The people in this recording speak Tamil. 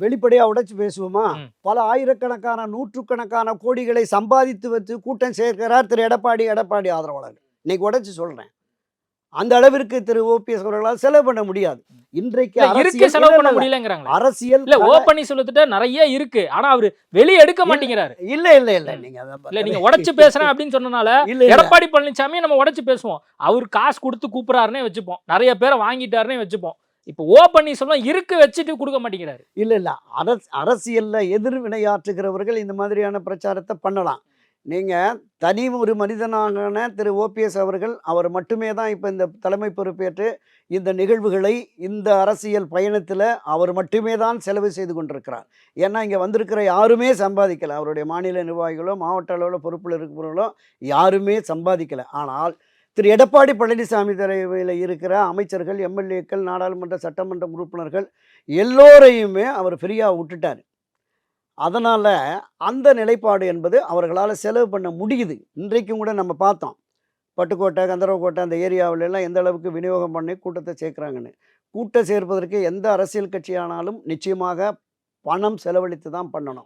வெளிப்படையா உடைச்சு பேசுவோமா. பல ஆயிரக்கணக்கான நூற்றுக்கணக்கான கோடிகளை சம்பாதித்து வச்சு கூட்டம் சேர்க்கிறார் திரு எடப்பாடி எடப்பாடி ஆதரவாளர் இன்னைக்கு உடைச்சு சொல்றேன். அந்த அளவிற்கு திரு ஓபிஎஸ் அவர்களால் செலவு பண்ண முடியாது. இன்றைக்கு செலவு பண்ண இல்ல, முடியலங்கிறாங்களே. அரசியல் இல்ல ஓ பண்ணி சொல்லிட்டு நிறைய இருக்கு. ஆனா அவரு வெளிய எடுக்க மாட்டேங்கிறாரு. இல்ல இல்ல இல்ல நீங்க இல்ல நீங்க உடைச்சு பேசுறேன் அப்படின்னு சொன்னனால எடப்பாடி பழனிசாமி நம்ம உடைச்சு பேசுவோம். அவர் காசு கொடுத்து கூப்பிடுறாருன்னே வச்சுப்போம். நிறைய பேரை வாங்கிட்டாருன்னே வச்சுப்போம். இப்போ ஓ பண்ணி சொல்லுவோம் இருக்கு வச்சுட்டு கொடுக்க மாட்டேங்கிறாரு. இல்லை இல்லை. அரசு அரசியலில் எதிர்வினையாற்றுகிறவர்கள் இந்த மாதிரியான பிரச்சாரத்தை பண்ணலாம். நீங்கள் தனி ஒரு மனிதனான திரு. ஓபிஎஸ் அவர்கள் அவர் மட்டுமே தான் இப்போ இந்த தலைமை பொறுப்பேற்று இந்த நிகழ்வுகளை இந்த அரசியல் பயணத்தில் அவர் மட்டுமே தான் செலவு செய்து கொண்டிருக்கிறார். ஏன்னா இங்கே வந்திருக்கிற யாருமே சம்பாதிக்கலை. அவருடைய மாநில நிர்வாகிகளோ மாவட்ட அளவில் பொறுப்பில் இருக்கிறவர்களோ யாருமே சம்பாதிக்கலை. ஆனால் திரு எடப்பாடி பழனிசாமி தலைமையில் இருக்கிற அமைச்சர்கள் எம்எல்ஏக்கள் நாடாளுமன்ற சட்டமன்ற உறுப்பினர்கள் எல்லோரையுமே அவர் ஃப்ரீயாக விட்டுட்டார். அதனால் அந்த நிலைப்பாடு என்பது அவர்களால் செலவு பண்ண முடியுது. இன்றைக்கும் கூட நம்ம பார்த்தோம். பட்டுக்கோட்டை கந்தரவக்கோட்டை அந்த ஏரியாவிலெல்லாம் எந்த அளவுக்கு விநியோகம் பண்ணி கூட்டத்தை சேர்க்குறாங்கன்னு. கூட்டம் சேர்ப்பதற்கு எந்த அரசியல் கட்சியானாலும் நிச்சயமாக பணம் செலவழித்து தான் பண்ணணும்.